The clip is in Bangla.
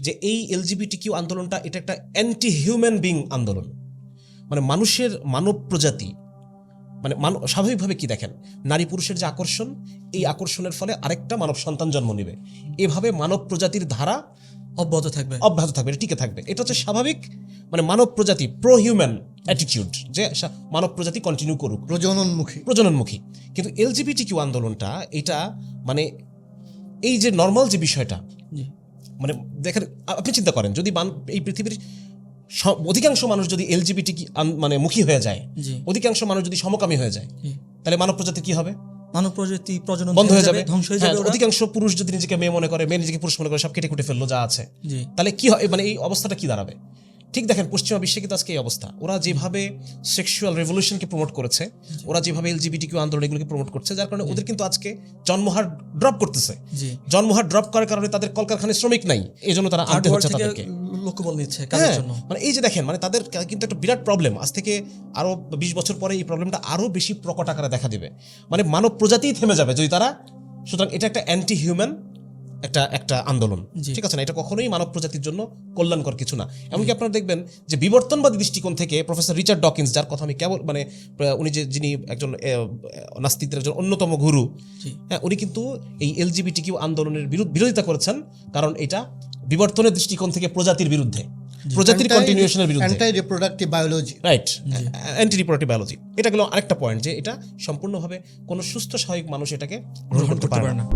যে এই এলজিবিটি কিউ আন্দোলনটা এটা একটা অ্যান্টি হিউম্যান বিং আন্দোলন। মানে মানুষের মানব প্রজাতি মানে মানব স্বাভাবিকভাবে কি দেখেন? নারী পুরুষের যে আকর্ষণ এই আকর্ষণের ফলে আরেকটা মানব সন্তান জন্ম নেবে। এভাবে মানব প্রজাতির ধারা অব্যাহত থাকবে। অব্যাহত থাকবে এটা টিকে থাকবে। এটা হচ্ছে স্বাভাবিক মানে মানব প্রজাতি প্রো হিউম্যান অ্যাটিটিউড যে মানব প্রজাতি কন্টিনিউ করুক। প্রজননমুখী। প্রজননমুখী। কিন্তু এলজিবিটি কিউ আন্দোলনটা এটা মানে এই যে নর্মাল যে বিষয়টা মানে দেখেন আপনি চিন্তা করেন যদি এই পৃথিবীর অধিকাংশ মানুষ যদি এলজিবিটি মানে মুখী হয়ে যায় অধিকাংশ মানুষ যদি সমকামী হয়ে যায় তাহলে মানব প্রজাতি কি হবে? মানব প্রজাতি প্রজনন বন্ধ হয়ে যাবে ধ্বংস হয়ে হ্যাঁ, যাবে অধিকাংশ পুরুষ যদি নিজেকে মেয়ে মনে করে মেয়ে নিজেকে পুরুষ মনে করে সব কেটে কুটে ফেলল যা আছে তাহলে কি হয়? মানে এই অবস্থাটা কি দাঁড়াবে? ঠিক দেখেন পশ্চিমা বিশ্বে কিন্তু আজকে এই অবস্থা। ওরা যেভাবে সেক্সুয়াল রেভলিউশনকে প্রমোট করেছে ওরা যেভাবে এলজিবিটি কিউ আন্দোলন এগুলোকে প্রমোট করছে যার কারণে ওদের কিন্তু আজকে জন্মহার ড্রপ করতেছে। জন্মহার ড্রপ করার কারণে তাদের কলকারখানায় শ্রমিক নাই এই জন্য তারা আনতে হচ্ছে তাদেরকে। লোকবল নিচ্ছে কাজের হ্যাঁ জন্য। মানে এই যে দেখেন মানে তাদের কিন্তু একটা বিরাট প্রবলেম আজ থেকে আরও বিশ বছর পরে এই প্রবলেমটা আরও বেশি প্রকট আকারে দেখা দিবে। মানে মানব প্রজাতিই থেমে যাবে যদি তারা সুতরাং এটা একটা অ্যান্টি হিউম্যান একটা একটা আন্দোলন। ঠিক আছে না? এটা কখনোই মানব প্রজাতির জন্য কল্যাণকর কিছু না। এমনকি আপনারা দেখবেন যে বিবর্তনবাদী দৃষ্টিকোণ থেকে প্রফেসর রিচার্ড ডকিন্স যার কথা আমি কেবল মানে উনি যে যিনি একজন নাস্তিকদের একজন অন্যতম গুরু হ্যাঁ উনি কিন্তু এই এলজিবিটি কিউ আন্দোলনের বিরুদ্ধ বিরোধিতা করেছেন। কারণ এটা বিবর্তনের দৃষ্টিকোণ থেকে প্রজাতির বিরুদ্ধে। প্রজাতির কন্টিনিউশনের বিরুদ্ধে। Anti reproductive biology right anti reproductive biology এটা গেল আরেকটা পয়েন্ট যে এটা সম্পূর্ণভাবে কোনো সুস্থ স্বাভাবিক মানুষ এটাকে গ্রহণ করতে পারে না।